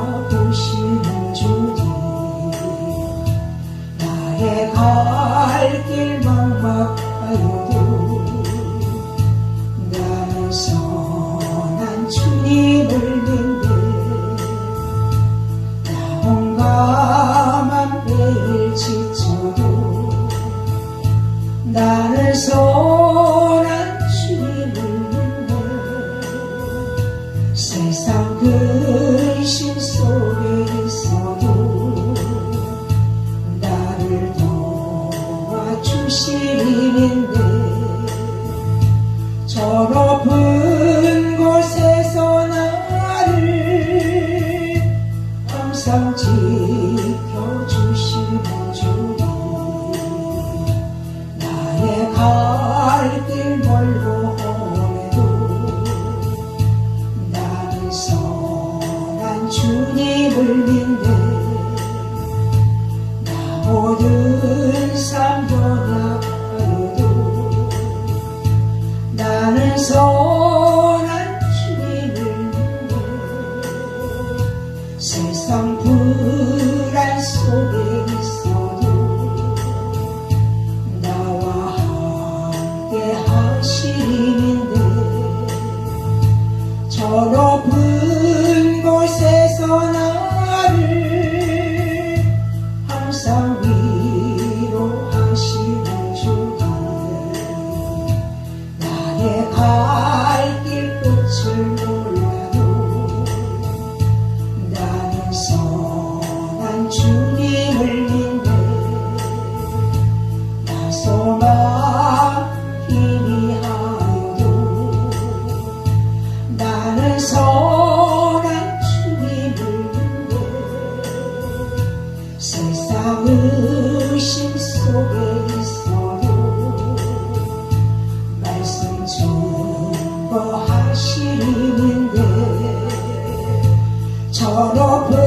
바라보시는 주님 나의 갈 길만 막아도 나는 선한 주님을 믿 근심 속에 있어도 나를 도와주시는데 저 높은 곳에서 나를 항상 지켜주시는 주 세상 불안 속에 나 소망 희미하여도 나는 선한 주님을 세상 의심 속에 있어도 말씀 증거하시는데 저높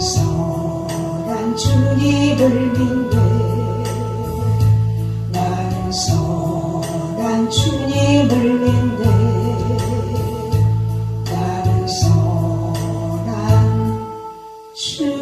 선한 주님을 믿네. 나는 선한 주님을 믿네. 나는 선한 주님.